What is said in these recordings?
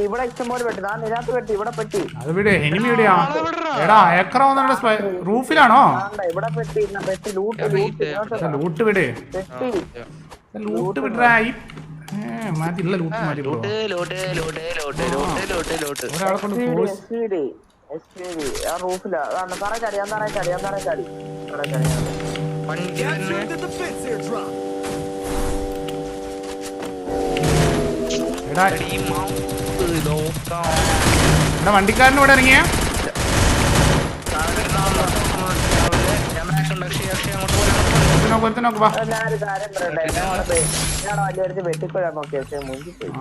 ഇവിടെ ഇതിനകത്ത് ഇവിടെ പെട്ടി. അത് വിട് എനിമി എവിടെയാ എടാ ഏക്കറ വന്നിട്ട് റൂഫിലാണോ? ലൂട്ട് ലൂട്ട് ലൂട്ട് വിട്. ലൂട്ട് വിടറാ ഈ ഏ, മാറ്റി ഇല്ല ലൂട്ട് മാറ്റി bro lot lot lot lot lot lot lot ഒരാളെ കൊണ്ട് ഫോഴ്സ് റൂഫിലാ. അതാണ് തറ ചാടി ഞാൻ തറ ചാടി ഞാൻ തറ ചാടി നോക്കി വണ്ടിക്കാരൻ ഇവിടെ ഇറങ്ങിയ?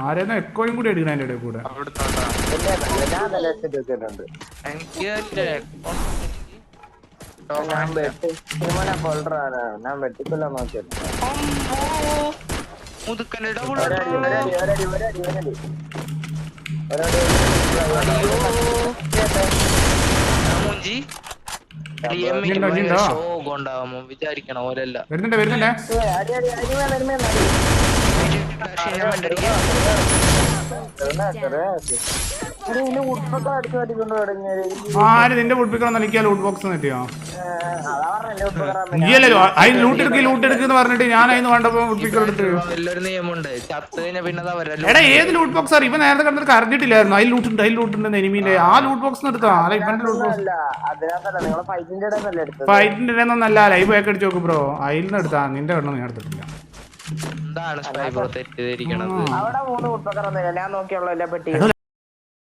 ആരെയൊന്നും എക്കോയും കൂടി എടുക്കണം അതിന്റെ കൂടെ. ഞാൻ വെട്ടിക്കൊല്ലാൻ നോക്കിയത്. മുതുക്കന്റെ ഡബിൾ മൂഞ്ചി ഇണ്ടോ, ഇണ്ടോ? ഷോക്ക് ഉണ്ടാവുമോ വിചാരിക്കണം ഓരല്ല. വരുന്നുണ്ട് വരുന്നുണ്ടേ. ആര് നിന്റെ പൊടിപ്പിക്കണം നിൽക്കിയാ ലൂട്ട് ബോക്സ് കിട്ടിയോ? ഇല്ലല്ലോ നീയല്ലോ അതിന് ലൂട്ട് എടുക്കി ലൂട്ട് എടുക്കുന്ന പറഞ്ഞിട്ട് ഞാൻ അതിന് വേണ്ടപ്പോ പൊടിപ്പിക്കണം എടുത്ത്. എടാ ഏത് ലൂട്ട് ബോക്സ് ആണ്? ഇവൻ നേരത്തെ കണ്ടിട്ട് അറിഞ്ഞിട്ടില്ലായിരുന്നു അതിൽ ലൂട്ട് ഉണ്ട് അതിൽ ലൂട്ട് ഉണ്ട് എനിമീന്റെ ആ ലൂട്ട് ബോക്സ് എടുത്തോ? അല്ല ഇവന്റെ ലൂട്ട് ബോക്സ് ഫൈറ്റിന്റെ ഫൈറ്റിന്റെ ഇടന്നല്ല ലൈവ് ഒക്കെ അടിച്ചു നോക്ക് ബ്രോ അതിൽ നിന്ന് എടുത്താ നിന്റെ കണ്ണു നീ എടുത്തിട്ടില്ല എന്താണ് സ്ട്രൈബർ തെറ്റിദ്ധരിക്കണത്? അവിടെ മൂന്ന് ഞാൻ നോക്കിയുള്ള എല്ലാ